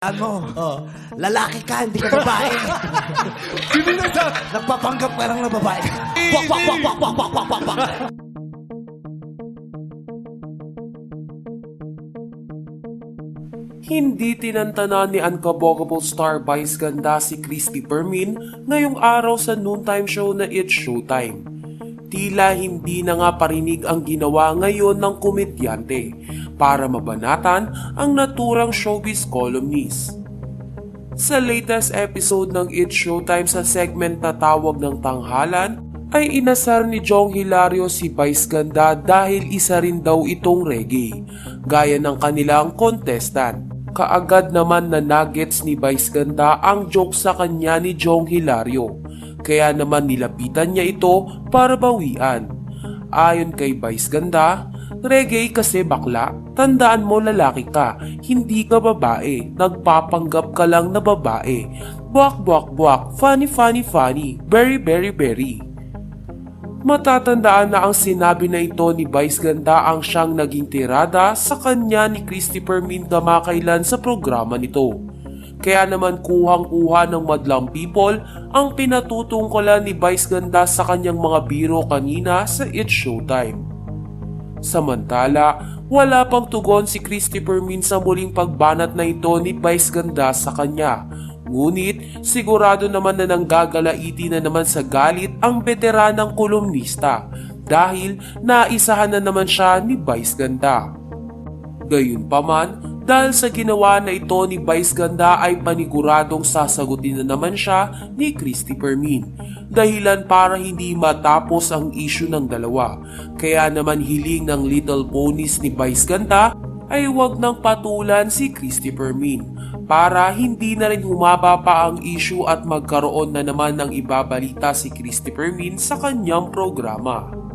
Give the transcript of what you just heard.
Ano? Oh, lalaki ka, hindi ka babae. Sino na sa... Nagpapanggap ka lang na babae. Wak, wak, wak, wak, wak, wak, wak, wak, wak. Hindi tinantana ni Uncoverable Star Vice Ganda si Christy Permin ngayong araw sa noontime show na It's Showtime. Tila hindi na nga parinig ang ginawa ngayon ng komedyante para mabanatan ang naturang showbiz columnist. Sa latest episode ng It's Showtime sa segment na tawag ng tanghalan, ay inasar ni Jong Hilario si Vice Ganda dahil isa rin daw itong reggae, gaya ng kanilang contestant. Kaagad naman na nuggets ni Vice Ganda ang joke sa kanya ni Jong Hilario, kaya naman nilapitan niya ito para bawian. Ayon kay Vice Ganda, reggae kasi bakla, tandaan mo lalaki ka, hindi ka babae, nagpapanggap ka lang na babae. Buwak buwak buwak, funny funny funny, very very very. Matatandaan na ang sinabi na ito ni Vice Ganda ang siyang naging tirada sa kanya ni Christopher Min kamakailan sa programa nito. Kaya naman kuhang-kuha ng madlang people ang pinatutungkulan ni Vice Ganda sa kanyang mga biro kanina sa It's Showtime. Samantala, wala pang tugon si Christopher Min sa muling pagbanat na ito ni Vice Ganda sa kanya. Ngunit sigurado naman na nanggagalaiti na naman sa galit ang veteranang kolumnista dahil naisahan na naman siya ni Vice Ganda. Gayunpaman, dahil sa ginawa na ito ni Vice Ganda ay paniguradong sasagutin na naman siya ni Christopher Min. Dahilan para hindi matapos ang issue ng dalawa. Kaya naman hiling ng Little Ponies ni Vice Ganda ay huwag nang patulan si Christopher Min para hindi na rin humaba pa ang issue at magkaroon na naman ng ibabalita si Christopher Min sa kanyang programa.